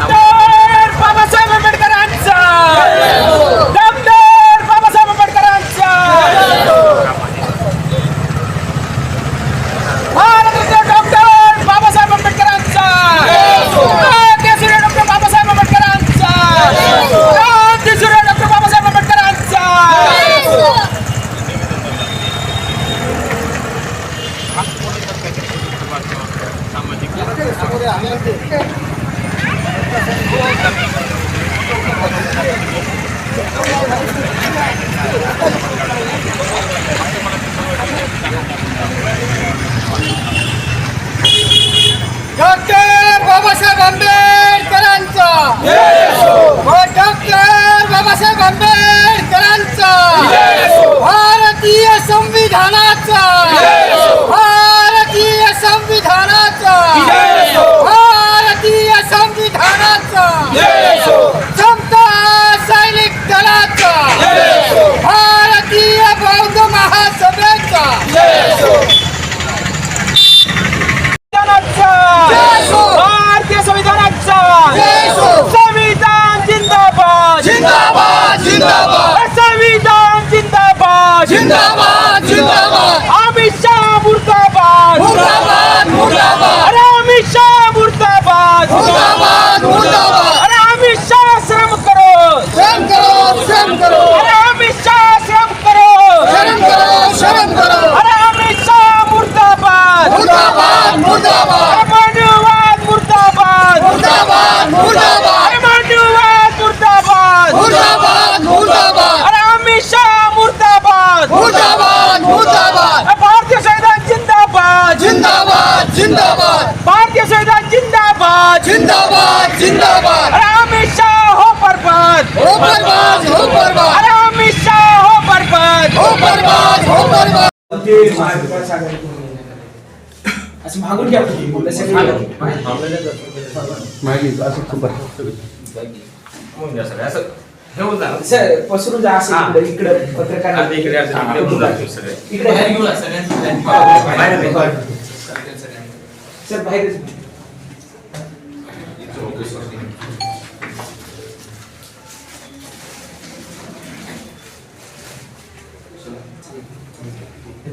Doctor Babasaheb आंबेडकरांचा! Doctor Babasaheb आंबेडकरांचा! Bharat Ratna doctor Babasaheb आंबेडकरांचा! केसरी डॉक्टर बाबासाहेब आंबेडकरांचा! केसरी डॉक्टर बाबासाहेब आंबेडकरांचा! डॉक्टर बाबासाहेब आंबेडकरांचा डॉक्टर बाबासाहेब आंबेडकरांचा असं मागून घ्या सर पसरून जा असं इकडं इकडं पत्रकार इकडे सर बाहेर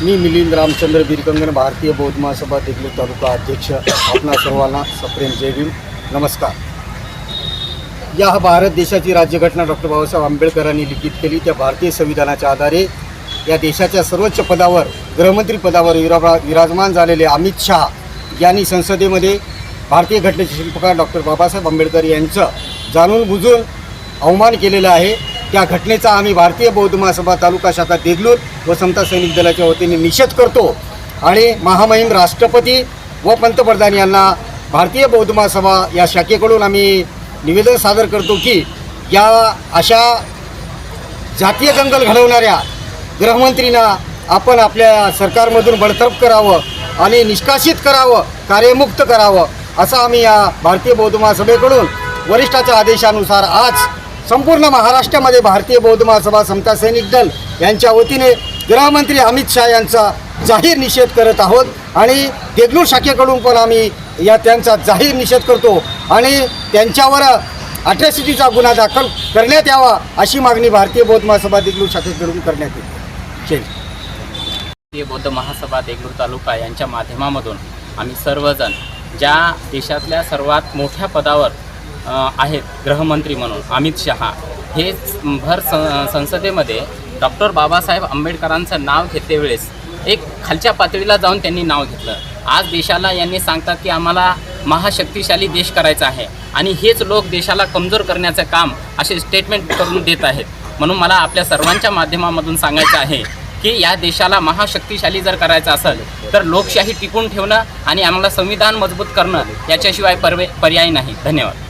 मी मिलिंद रामचंद्र बिरकंगन भारतीय बौद्ध महासभा देगलूर तालुका अध्यक्ष आपणा सर्वांना सप्रेम जय भीम. नमस्कार. या भारत देशाची राज्यघटना डॉक्टर बाबासाहेब आंबेडकरांनी लिखित केली. त्या भारतीय संविधानाच्या आधारे या देशाच्या सर्वोच्च पदावर गृहमंत्री पदावर विरा विराजमान झालेले अमित शहा यांनी संसदेमध्ये भारतीय घटनेचे शिल्पकार डॉक्टर बाबासाहेब आंबेडकर यांचं जाणून बुजून अवमान केलेलं आहे. त्या घटनेचा आम्ही भारतीय बौद्ध महासभा तालुका शाखा देगलूर व समता सैनिक दलाच्या वतीने निषेध करतो. आणि महामहिम राष्ट्रपती व पंतप्रधान यांना भारतीय बौद्ध महासभा या शाखेकडून आम्ही निवेदन सादर करतो की या अशा जातीय दंगल घडवणाऱ्या गृहमंत्रींना आपण आपल्या सरकारमधून बडतर्फ करावं आणि निष्कासित करावं कार्यमुक्त करावं असं आम्ही या भारतीय बौद्ध महासभेकडून वरिष्ठाच्या आदेशानुसार आज संपूर्ण महाराष्ट्रामध्ये भारतीय बौद्ध महासभा समता सैनिक दल यांच्या वतीने गृहमंत्री अमित शहा यांचा जाहीर निषेध करत आहोत. आणि देगलूर शाखेकडून पण आम्ही या त्यांचा जाहीर निषेध करतो आणि त्यांच्यावर अट्रॅसिटीचा गुन्हा दाखल करण्यात यावा अशी मागणी भारतीय बौद्ध महासभा देगलूर शाखेकडून करण्यात येते. भारतीय बौद्ध महासभा देगलूर तालुका यांच्या माध्यमामधून आम्ही सर्वजण ज्या देशातल्या सर्वात मोठ्या पदावर आहेत गृहमंत्री म्हणून अमित शहा. हे भर सं संसदेमध्ये डॉक्टर बाबासाहेब आंबेडकरांचं नाव घेते वेळेस एक खालच्या पातळीला जाऊन त्यांनी नाव घेतलं. आज देशाला यांनी सांगतात की आम्हाला महाशक्तिशाली देश करायचा आहे आणि हेच लोक देशाला कमजोर करण्याचं काम असे स्टेटमेंट करून देत आहेत. म्हणून मला आपल्या सर्वांच्या माध्यमामधून सांगायचं आहे की या देशाला महाशक्तिशाली जर करायचं असेल तर लोकशाही टिकून ठेवणं आणि आम्हाला संविधान मजबूत करणं याच्याशिवाय पर्वे पर्याय नाही. धन्यवाद.